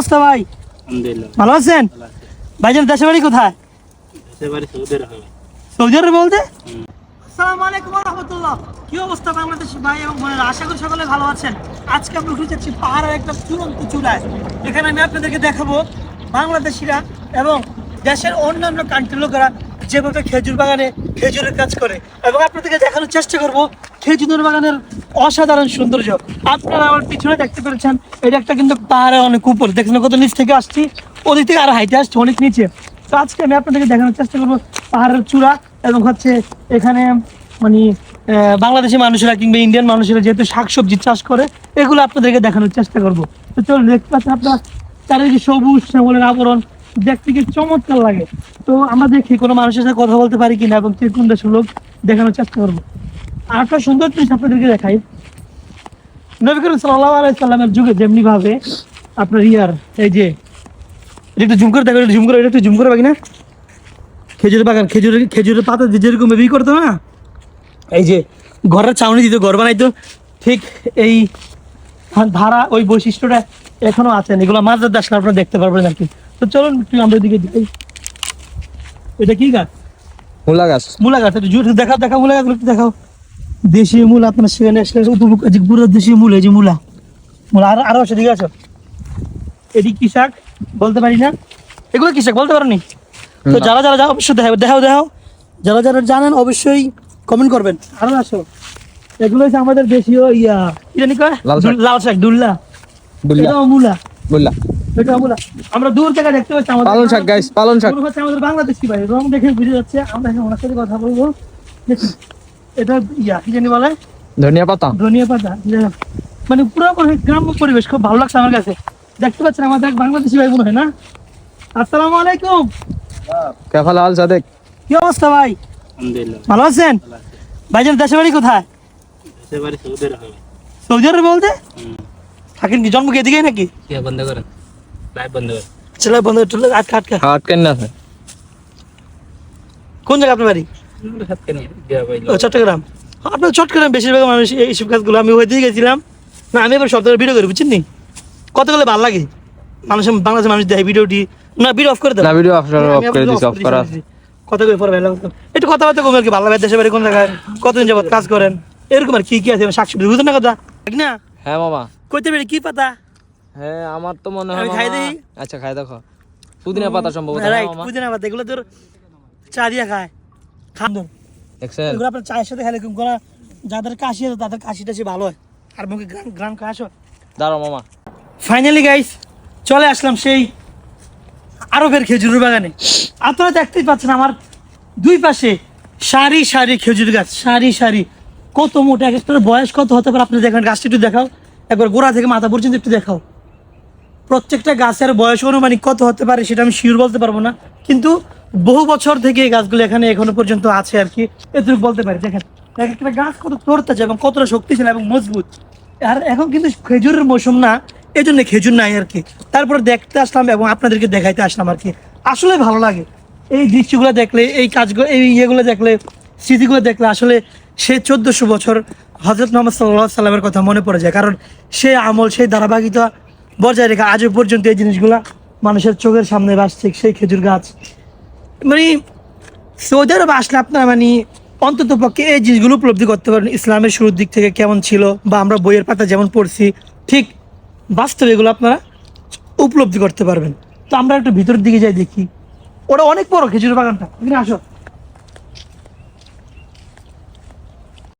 অবস্থা ভাই? ভালো আছেন? ভাই আছে। ভাইজান দেশের বাড়ি কোথায়? সৌদি আরবে। বলতে? আসসালামু আলাইকুম রহমতুল্লাহ কি অবস্থা বাংলাদেশি ভাই এবং বোনেরা? আশা করি সকলে ভালো আছেন। আজকে আমরা উঠে যাচ্ছি পাহাড়ের একটা চূড়ান্ত চূড়ায়। এখানে আমি আপনাদেরকে দেখাবো বাংলাদেশিরা এবং দেশের অন্যান্য কান্ট্রির লোকেরা যেভাবে খেজুর বাগানে খেজুরের কাজ করে এবং আপনাদেরকে দেখানোর চেষ্টা করব খেজুর বাগানের অসাধারণ সৌন্দর্য। আপনারা আমার পিছনে দেখতে পেরেছেন এটা একটা কিন্তু পাহাড়ের অনেক উপর। দেখছেন কত নিচ থেকে আসছি ওদিক থেকে আর হাইটে আসছে অনেক নিচে। তো আজকে আমি আপনাদেরকে দেখানোর চেষ্টা করব পাহাড়ের চূড়া এবং হচ্ছে এখানে মানে আহ, বাংলাদেশি মানুষেরা কিংবা ইন্ডিয়ান মানুষেরা যেহেতু শাকসবজি চাষ করে এগুলো আপনাদেরকে দেখানোর চেষ্টা করব। তো চলুন দেখতে পাচ্ছেন আপনার চারিদিকে সবুজ শ্যামলের আবরণ দেখতে কি চমৎকার লাগে। তো আমরা দেখি কোনো মানুষের সাথে কথা বলতে পারি কিনা এবং কোন দেশের লোক দেখানোর চেষ্টা করব। আর একটা সুন্দর জিনিস আপনাদেরকে দেখাই। নবী করিম সাল্লাহ আলাইসাল্লামের যুগে যেমনি ভাবে আপনার ইয়ার, এই যে, এটা একটু জুম করে দেখো, একটু জুম করে, এটা একটু জুম করে পাবি না? খেজুরের বাগান, খেজুরের খেজুরের পাতা দিয়ে যেরকম বেবি করতো না? এই যে, ঘরের চাউনি দিত, ঘর বানাইতো। ঠিক এই ধারা, ওই বৈশিষ্ট্যটা এখনও আছেন এগুলো ধরতে আসলে আপনারা দেখতে পারবেন আর কি। তো চলুন একটু আমরা দিকে যাই। এটা কি গাছ? মূলা গাছ। মূলা গাছ একটু দেখাও দেখাও মূলা গাছগুলো একটু দেখাও। দেশীয় মূলা আপনার সেখানে আসলে পুরো দেশীয় মূল এই যে মূলা। মূলা আর আরও আছে দিকে আছো এটি কি শাক? বলতে পারি না। এগুলো কি শাক? বলতে পারো নি। তো যারা যারা যাও অবশ্যই দেখাও দেখাও দেখাও। যারা যারা জানেন অবশ্যই কমেন্ট করবেন। আরও আসো। এগুলো হচ্ছে আমাদের দেশীয় ইয়া কি জানি কয়? লাল শাক। দুল- লাল শাক দুল্লা। মূলা। মূলা আমরা দূর থেকে দেখতে পাচ্ছি আমাদের পালন শাক গাইস পালন শাক। হচ্ছে আমাদের বাংলাদেশি ভাই? রং দেখে বুঝে যাচ্ছে আমরা এখন ওনার সাথে কথা বলব। এটা ইয়া কি জানি বলে? ধনিয়া পাতা। ধনিয়া পাতা। মানে পুরো মনে গ্রাম্য পরিবেশ খুব ভালো লাগছে আমার কাছে। দেখতে পাচ্ছেন আমাদের এক বাংলাদেশি ভাই বোন হয় না? আসসালামু আলাইকুম। কেফাল আল সাদেক। কি অবস্থা ভাই? আলহামদুলিল্লাহ। ভালো আছেন? ভাইজান দেশের বাড়ি কোথায়? দেশের বাড়ি সৌদি আরবে। সৌদি আরবে বলতে। থাকেন কি? জন্ম কি এদিকে নাকি? কি বন্ধ করেন? লাইভ বন্ধ করেন ছেলে বন্ধ একটু আটকা আটকা হাট কেন আছে কোন জায়গা আপনার বাড়ি দিয়া ও চট্টগ্রাম আপনার চট্টগ্রাম বেশিরভাগ মানুষ এইসব কাজগুলো আমি ওই দিকে গেছিলাম না আমি এবার ভিডিও করি বুঝছেন নি কতগুলো ভালো লাগে মানুষের বাংলাদেশের মানুষ দেখে ভিডিওটি না ভিডিও অফ করে না ভিডিও অফ অফ করে দিছি অফ করা। কথা কই পরে ভালো একটু কথাবার্তা কমে আর কি ভালো লাগে দেশের বাড়ি কোন জায়গায় কতদিন যাবত কাজ করেন এরকম আর কি কি আছে শাকসবজি বুঝতেন না কথা ঠিক না হ্যাঁ মামা কইতে পারি কি পাতা হ্যাঁ আমার তো মনে হয় খাই দেই? আচ্ছা খাই দেখো। পুদিনা পাতা সম্ভবত। পুদিনা পাতা এগুলো তোর চা দিয়ে খায়। খান দেখছেন এগুলো আপনার চায়ের সাথে খেলে করা যাদের কাশি আছে তাদের কাশি টাশি ভালো হয়। আর মুখে গ্রাম গ্রাম খায় আসো। দাঁড়াও মামা। ফাইনালি গাইস চলে আসলাম সেই আরবের খেজুরের বাগানে। আপনারা দেখতেই পাচ্ছেন আমার দুই পাশে সারি সারি খেজুর গাছ সারি সারি। কত মোটা এক বয়স কত হতে পারে? আপনি দেখেন গাছটা একটু দেখাও। একবার গোড়া থেকে মাথা পর্যন্ত একটু দেখাও। প্রত্যেকটা গাছের বয়স অনুমানিক কত হতে পারে সেটা আমি শিওর বলতে পারব না। কিন্তু বহু বছর থেকে এই গাছগুলো এখানে এখনও পর্যন্ত আছে আর কি। এটুকু বলতে পারি, দেখেন এক একটা গাছ কত তরতাজা এবং কতটা শক্তিশালী এবং মজবুত। আর এখন কিন্তু খেজুরের মৌসুম না এই জন্য খেজুর নাই আর কি। তারপরে দেখতে আসলাম এবং আপনাদেরকে দেখাইতে আসলাম আর কি। আসলে ভালো লাগে। এই দৃশ্যগুলো দেখলে, এই কাজগুলো, এই ইয়েগুলো দেখলে, স্মৃতিগুলো দেখলে আসলে সে চোদ্দশো বছর হজরত মোহাম্মদ সাল্লাহ সাল্লামের কথা মনে পড়ে যায়। কারণ সে আমল সেই ধারাবাহিকতা বজায় রেখে আজও পর্যন্ত এই জিনিসগুলা মানুষের চোখের সামনে বাসছে সেই খেজুর গাছ। মানে সৌদি আরব আসলে আপনারা মানে অন্তত পক্ষে এই জিনিসগুলো উপলব্ধি করতে পারেন, ইসলামের শুরুর দিক থেকে কেমন ছিল বা আমরা বইয়ের পাতা যেমন পড়ছি, ঠিক বাস্তবে এগুলো আপনারা উপলব্ধি করতে পারবেন। তো আমরা একটু ভিতরের দিকে যাই দেখি। ওটা অনেক বড় খেজুর বাগানটা। এখানে আসো।